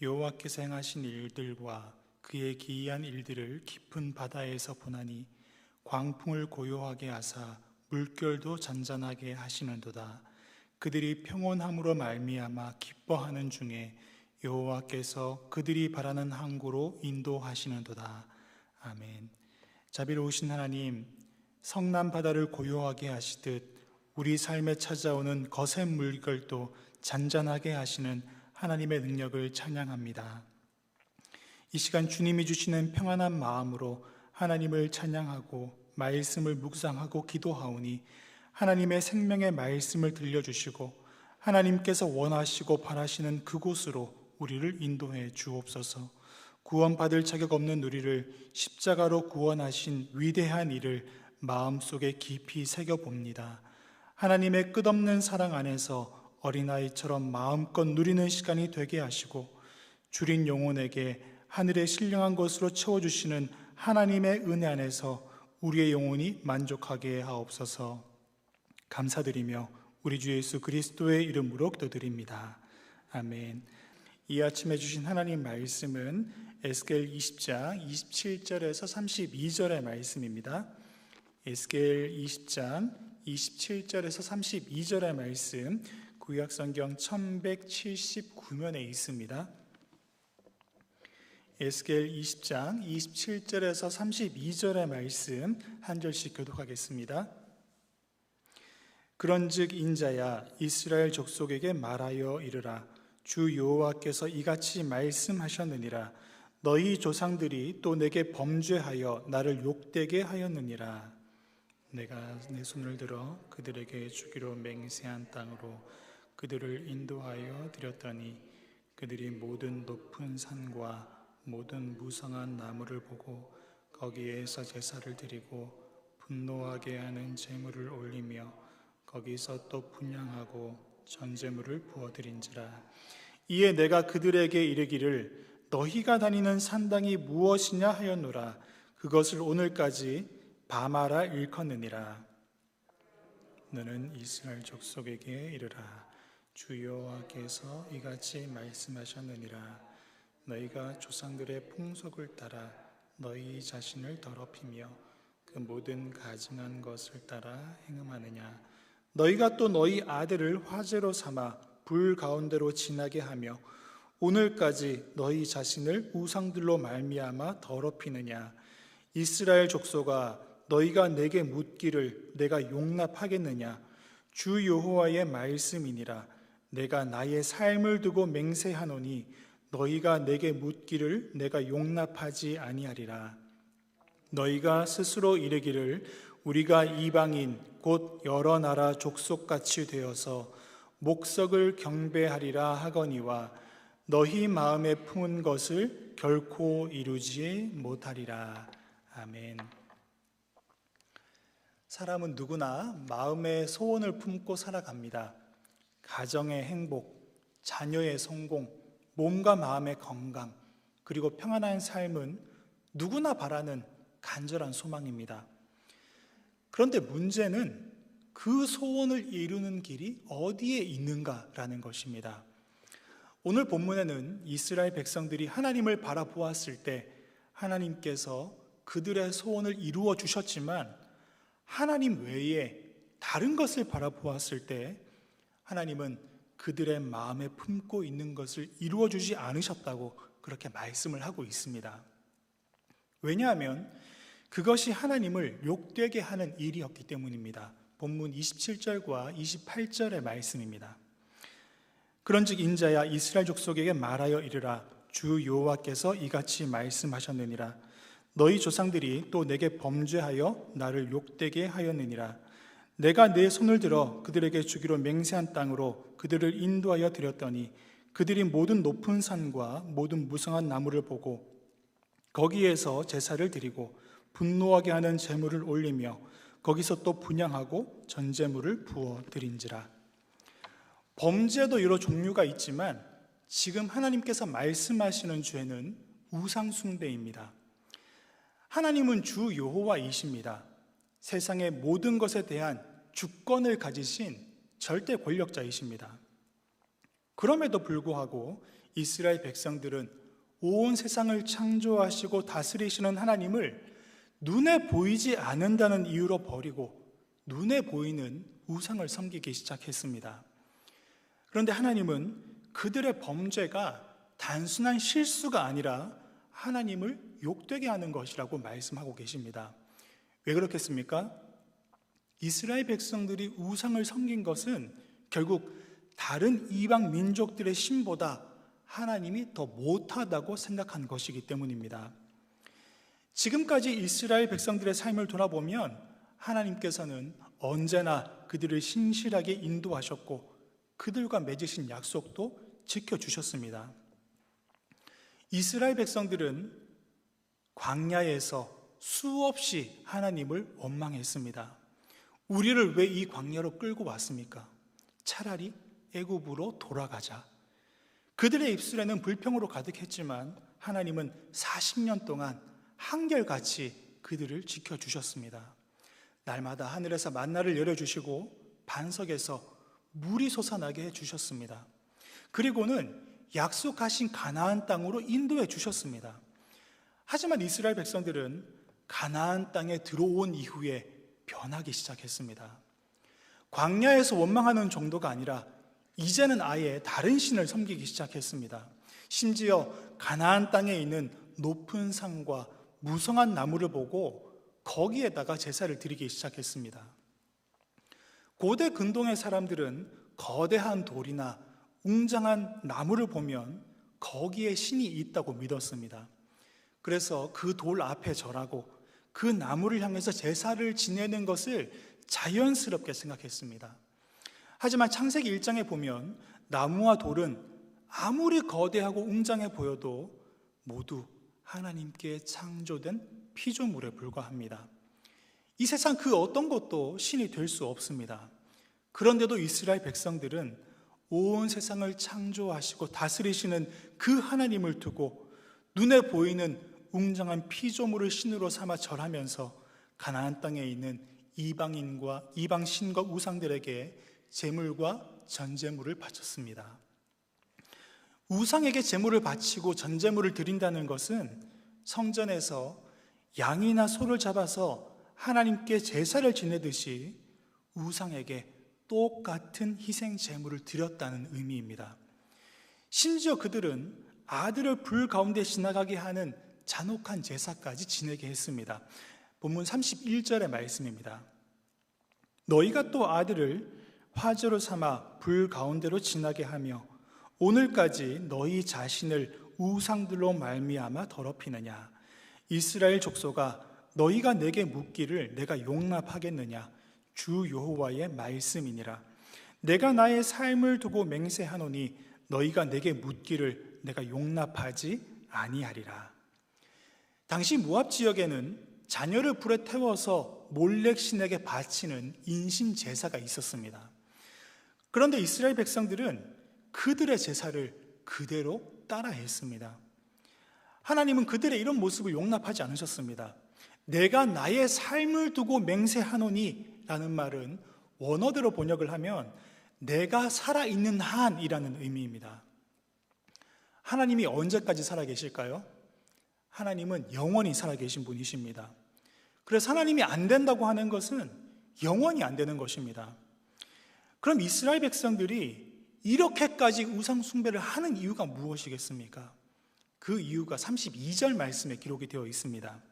여호와께서 행하신 일들과 그의 기이한 일들을 깊은 바다에서 보나니 광풍을 고요하게 하사 물결도 잔잔하게 하시는도다. 그들이 평온함으로 말미암아 기뻐하는 중에 여호와께서 그들이 바라는 항구로 인도하시는도다. 아멘. 자비로우신 하나님, 성남 바다를 고요하게 하시듯 우리 삶에 찾아오는 거센 물결도 잔잔하게 하시는 하나님의 능력을 찬양합니다. 이 시간 주님이 주시는 평안한 마음으로 하나님을 찬양하고 말씀을 묵상하고 기도하오니 하나님의 생명의 말씀을 들려주시고 하나님께서 원하시고 바라시는 그곳으로 우리를 인도해 주옵소서. 구원받을 자격 없는 우리를 십자가로 구원하신 위대한 일을 마음속에 깊이 새겨 봅니다. 하나님의 끝없는 사랑 안에서 어린아이처럼 마음껏 누리는 시간이 되게 하시고 줄인 영혼에게 하늘의 신령한 것으로 채워주시는 하나님의 은혜 안에서 우리의 영혼이 만족하게 하옵소서 감사드리며 우리 주 예수 그리스도의 이름으로 기도드립니다. 아멘. 이 아침에 주신 하나님 말씀은 에스겔 20장 27절에서 32절의 말씀입니다. 에스겔 20장 27절에서 32절의 말씀 구약 성경 1179면에 있습니다. 에스겔 20장 27절에서 32절의 말씀 한 절씩 교독하겠습니다. 그런즉 인자야 이스라엘 족속에게 말하여 이르라 주 여호와께서 이같이 말씀하셨느니라 너희 조상들이 또 내게 범죄하여 나를 욕되게 하였느니라 내가 내 손을 들어 그들에게 주기로 맹세한 땅으로 그들을 인도하여 드렸더니 그들이 모든 높은 산과 모든 무성한 나무를 보고 거기에서 제사를 드리고 분노하게 하는 제물을 올리며 거기서 또 분양하고 전제물을 부어드린지라. 이에 내가 그들에게 이르기를 너희가 다니는 산당이 무엇이냐 하였노라. 그것을 오늘까지 바마라 일컫느니라. 너는 이스라엘 족속에게 이르라 주여와께서 이같이 말씀하셨느니라. 너희가 조상들의 풍속을 따라 너희 자신을 더럽히며 그 모든 가증한 것을 따라 행음하느냐? 너희가 또 너희 아들을 화제로 삼아 불 가운데로 지나게 하며 오늘까지 너희 자신을 우상들로 말미암아 더럽히느냐? 이스라엘 족속아 너희가 내게 묻기를 내가 용납하겠느냐? 주 여호와의 말씀이니라 내가 나의 삶을 두고 맹세하노니 너희가 내게 묻기를 내가 용납하지 아니하리라. 너희가 스스로 이르기를 우리가 이방인 곧 여러 나라 족속같이 되어서 목석을 경배하리라 하거니와 너희 마음에 품은 것을 결코 이루지 못하리라. 아멘. 사람은 누구나 마음의 소원을 품고 살아갑니다. 가정의 행복, 자녀의 성공, 몸과 마음의 건강, 그리고 평안한 삶은 누구나 바라는 간절한 소망입니다. 그런데 문제는 그 소원을 이루는 길이 어디에 있는가라는 것입니다. 오늘 본문에는 이스라엘 백성들이 하나님을 바라보았을 때 하나님께서 그들의 소원을 이루어 주셨지만 하나님 외에 다른 것을 바라보았을 때 하나님은 그들의 마음에 품고 있는 것을 이루어 주지 않으셨다고 그렇게 말씀을 하고 있습니다. 왜냐하면 그것이 하나님을 욕되게 하는 일이었기 때문입니다. 본문 27절과 28절의 말씀입니다. 그런즉 인자야 이스라엘 족속에게 말하여 이르라 주 여호와께서 이같이 말씀하셨느니라 너희 조상들이 또 내게 범죄하여 나를 욕되게 하였느니라 내가 내 손을 들어 그들에게 주기로 맹세한 땅으로 그들을 인도하여 드렸더니 그들이 모든 높은 산과 모든 무성한 나무를 보고 거기에서 제사를 드리고 분노하게 하는 제물을 올리며 거기서 또 분양하고 전제물을 부어 드린지라. 범죄도 여러 종류가 있지만 지금 하나님께서 말씀하시는 죄는 우상숭배입니다. 하나님은 주 여호와이십니다. 세상의 모든 것에 대한 주권을 가지신 절대 권력자이십니다. 그럼에도 불구하고 이스라엘 백성들은 온 세상을 창조하시고 다스리시는 하나님을 눈에 보이지 않는다는 이유로 버리고 눈에 보이는 우상을 섬기기 시작했습니다. 그런데 하나님은 그들의 범죄가 단순한 실수가 아니라 하나님을 욕되게 하는 것이라고 말씀하고 계십니다. 왜 그렇겠습니까? 이스라엘 백성들이 우상을 섬긴 것은 결국 다른 이방 민족들의 신보다 하나님이 더 못하다고 생각한 것이기 때문입니다. 지금까지 이스라엘 백성들의 삶을 돌아보면 하나님께서는 언제나 그들을 신실하게 인도하셨고 그들과 맺으신 약속도 지켜주셨습니다. 이스라엘 백성들은 광야에서 수없이 하나님을 원망했습니다. 우리를 왜 이 광야로 끌고 왔습니까? 차라리 애굽으로 돌아가자. 그들의 입술에는 불평으로 가득했지만 하나님은 40년 동안 한결같이 그들을 지켜주셨습니다. 날마다 하늘에서 만나를 열어주시고 반석에서 물이 솟아나게 해주셨습니다. 그리고는 약속하신 가나안 땅으로 인도해 주셨습니다. 하지만 이스라엘 백성들은 가나안 땅에 들어온 이후에 변하기 시작했습니다. 광야에서 원망하는 정도가 아니라 이제는 아예 다른 신을 섬기기 시작했습니다. 심지어 가나안 땅에 있는 높은 산과 무성한 나무를 보고 거기에다가 제사를 드리기 시작했습니다. 고대 근동의 사람들은 거대한 돌이나 웅장한 나무를 보면 거기에 신이 있다고 믿었습니다. 그래서 그 돌 앞에 절하고 그 나무를 향해서 제사를 지내는 것을 자연스럽게 생각했습니다. 하지만 창세기 1장에 보면 나무와 돌은 아무리 거대하고 웅장해 보여도 모두 하나님께 창조된 피조물에 불과합니다. 이 세상 그 어떤 것도 신이 될 수 없습니다. 그런데도 이스라엘 백성들은 온 세상을 창조하시고 다스리시는 그 하나님을 두고 눈에 보이는 웅장한 피조물을 신으로 삼아 절하면서 가나안 땅에 있는 이방인과 이방 신과 우상들에게 제물과 전제물을 바쳤습니다. 우상에게 제물을 바치고 전제물을 드린다는 것은 성전에서 양이나 소를 잡아서 하나님께 제사를 지내듯이 우상에게 똑같은 희생 제물을 드렸다는 의미입니다. 심지어 그들은 아들을 불 가운데 지나가게 하는 잔혹한 제사까지 지내게 했습니다. 본문 31절의 말씀입니다. 너희가 또 아들을 화제로 삼아 불 가운데로 지나게 하며 오늘까지 너희 자신을 우상들로 말미암아 더럽히느냐 이스라엘 족속아 너희가 내게 묻기를 내가 용납하겠느냐 주 여호와의 말씀이니라 내가 나의 삶을 두고 맹세하노니 너희가 내게 묻기를 내가 용납하지 아니하리라 당시 무압 지역에는 자녀를 불에 태워서 몰렉 신에게 바치는 인신 제사가 있었습니다. 그런데 이스라엘 백성들은 그들의 제사를 그대로 따라했습니다. 하나님은 그들의 이런 모습을 용납하지 않으셨습니다. 내가 나의 삶을 두고 맹세하노니 라는 말은 원어대로 번역을 하면 내가 살아있는 한이라는 의미입니다. 하나님이 언제까지 살아 계실까요? 하나님은 영원히 살아 계신 분이십니다. 그래서 하나님이 안 된다고 하는 것은 영원히 안 되는 것입니다. 그럼 이스라엘 백성들이 이렇게까지 우상숭배를 하는 이유가 무엇이겠습니까? 그 이유가 32절 말씀에 기록이 되어 있습니다.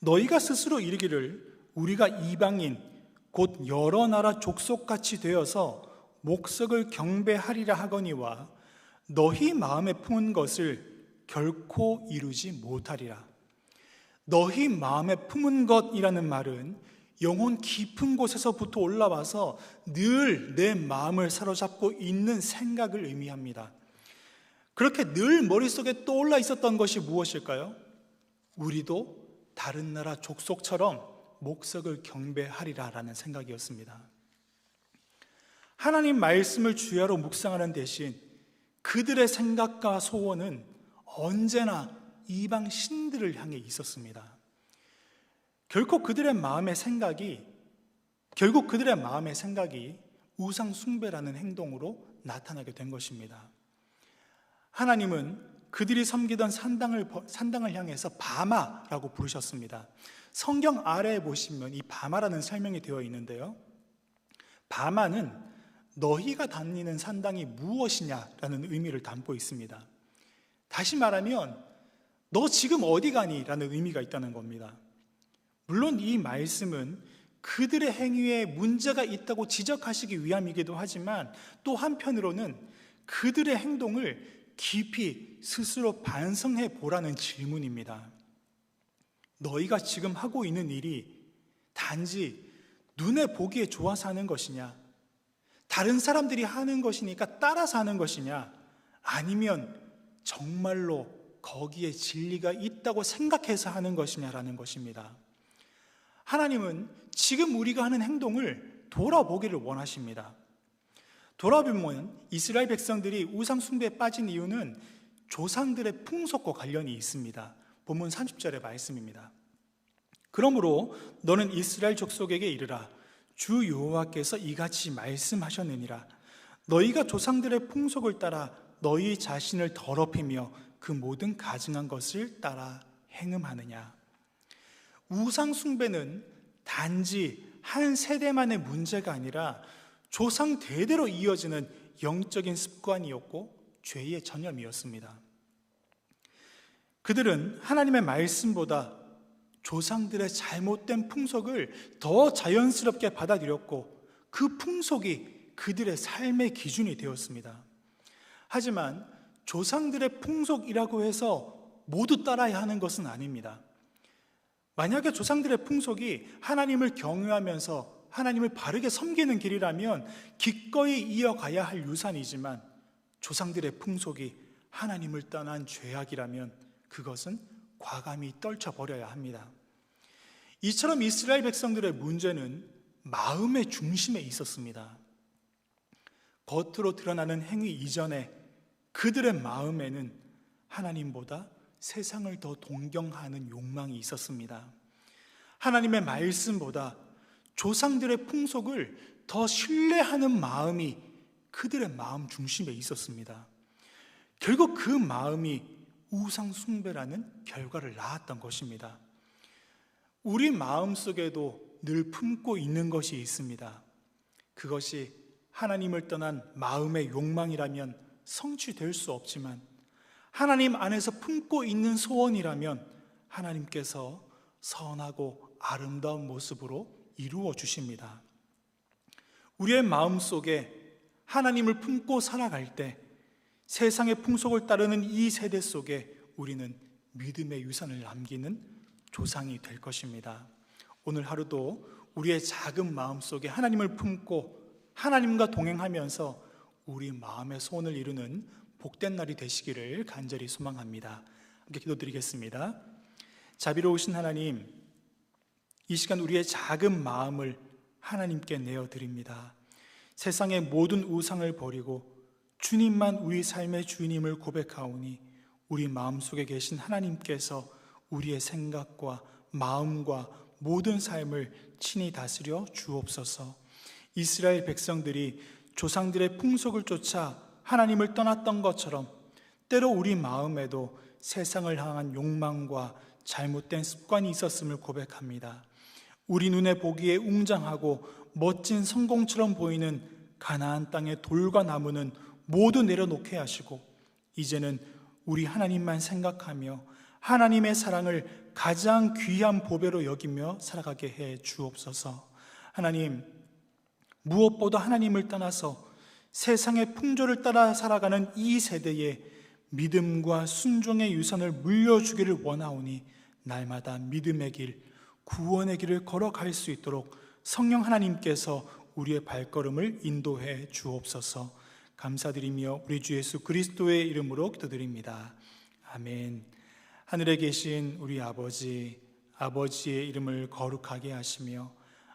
너희가 스스로 이르기를 우리가 이방인 곧 여러 나라 족속같이 되어서 목석을 경배하리라 하거니와 너희 마음에 품은 것을 결코 이루지 못하리라. 너희 마음에 품은 것이라는 말은 영혼 깊은 곳에서부터 올라와서 늘 내 마음을 사로잡고 있는 생각을 의미합니다. 그렇게 늘 머릿속에 떠올라 있었던 것이 무엇일까요? 우리도 다른 나라 족속처럼 목석을 경배하리라 라는 생각이었습니다. 하나님 말씀을 주야로 묵상하는 대신 그들의 생각과 소원은 언제나 이방 신들을 향해 있었습니다. 결코 그들의 마음의 생각이 결국 그들의 마음의 생각이 우상 숭배라는 행동으로 나타나게 된 것입니다. 하나님은 그들이 섬기던 산당을, 산당을 향해서 바마라고 부르셨습니다. 성경 아래에 보시면 이 바마라는 설명이 되어 있는데요. 바마는 너희가 다니는 산당이 무엇이냐라는 의미를 담고 있습니다. 다시 말하면 너 지금 어디 가니? 라는 의미가 있다는 겁니다. 물론 이 말씀은 그들의 행위에 문제가 있다고 지적하시기 위함이기도 하지만 또 한편으로는 그들의 행동을 깊이 스스로 반성해 보라는 질문입니다. 너희가 지금 하고 있는 일이 단지 눈에 보기에 좋아서 하는 것이냐? 다른 사람들이 하는 것이니까 따라서 하는 것이냐? 아니면 정말로 거기에 진리가 있다고 생각해서 하는 것이냐라는 것입니다. 하나님은 지금 우리가 하는 행동을 돌아보기를 원하십니다. 돌아보면 이스라엘 백성들이 우상숭배에 빠진 이유는 조상들의 풍속과 관련이 있습니다. 본문 30절의 말씀입니다. 그러므로 너는 이스라엘 족속에게 이르라 주 여호와께서 이같이 말씀하셨느니라 너희가 조상들의 풍속을 따라 너희 자신을 더럽히며 그 모든 가증한 것을 따라 행음하느냐 우상 숭배는 단지 한 세대만의 문제가 아니라 조상 대대로 이어지는 영적인 습관이었고 죄의 전염이었습니다. 그들은 하나님의 말씀보다 조상들의 잘못된 풍속을 더 자연스럽게 받아들였고 그 풍속이 그들의 삶의 기준이 되었습니다. 하지만 조상들의 풍속이라고 해서 모두 따라야 하는 것은 아닙니다. 만약에 조상들의 풍속이 하나님을 경외하면서 하나님을 바르게 섬기는 길이라면 기꺼이 이어가야 할 유산이지만 조상들의 풍속이 하나님을 떠난 죄악이라면 그것은 과감히 떨쳐버려야 합니다. 이처럼 이스라엘 백성들의 문제는 마음의 중심에 있었습니다. 겉으로 드러나는 행위 이전에 그들의 마음에는 하나님보다 세상을 더 동경하는 욕망이 있었습니다. 하나님의 말씀보다 조상들의 풍속을 더 신뢰하는 마음이 그들의 마음 중심에 있었습니다. 결국 그 마음이 우상 숭배라는 결과를 낳았던 것입니다. 우리 마음 속에도 늘 품고 있는 것이 있습니다. 그것이 하나님을 떠난 마음의 욕망이라면 성취될 수 없지만 하나님 안에서 품고 있는 소원이라면 하나님께서 선하고 아름다운 모습으로 이루어 주십니다. 우리의 마음 속에 하나님을 품고 살아갈 때 세상의 풍속을 따르는 이 세대 속에 우리는 믿음의 유산을 남기는 조상이 될 것입니다. 오늘 하루도 우리의 작은 마음 속에 하나님을 품고 하나님과 동행하면서 우리 마음의 소원을 이루는 복된 날이 되시기를 간절히 소망합니다. 함께 기도드리겠습니다. 자비로우신 하나님, 이 시간 우리의 작은 마음을 하나님께 내어 드립니다. 세상의 모든 우상을 버리고 주님만 우리 삶의 주님을 고백하오니 우리 마음 속에 계신 하나님께서 우리의 생각과 마음과 모든 삶을 친히 다스려 주옵소서. 이스라엘 백성들이 조상들의 풍속을 쫓아 하나님을 떠났던 것처럼 때로 우리 마음에도 세상을 향한 욕망과 잘못된 습관이 있었음을 고백합니다. 우리 눈에 보기에 웅장하고 멋진 성공처럼 보이는 가나안 땅의 돌과 나무는 모두 내려놓게 하시고 이제는 우리 하나님만 생각하며 하나님의 사랑을 가장 귀한 보배로 여기며 살아가게 해 주옵소서. 하나님 무엇보다 하나님을 떠나서 세상의 풍조를 따라 살아가는 이 세대에 믿음과 순종의 유산을 물려주기를 원하오니 날마다 믿음의 길, 구원의 길을 걸어갈 수 있도록 성령 하나님께서 우리의 발걸음을 인도해 주옵소서 감사드리며 우리 주 예수 그리스도의 이름으로 기도드립니다. 아멘. 하늘에 계신 우리 아버지, 아버지의 이름을 거룩하게 하시며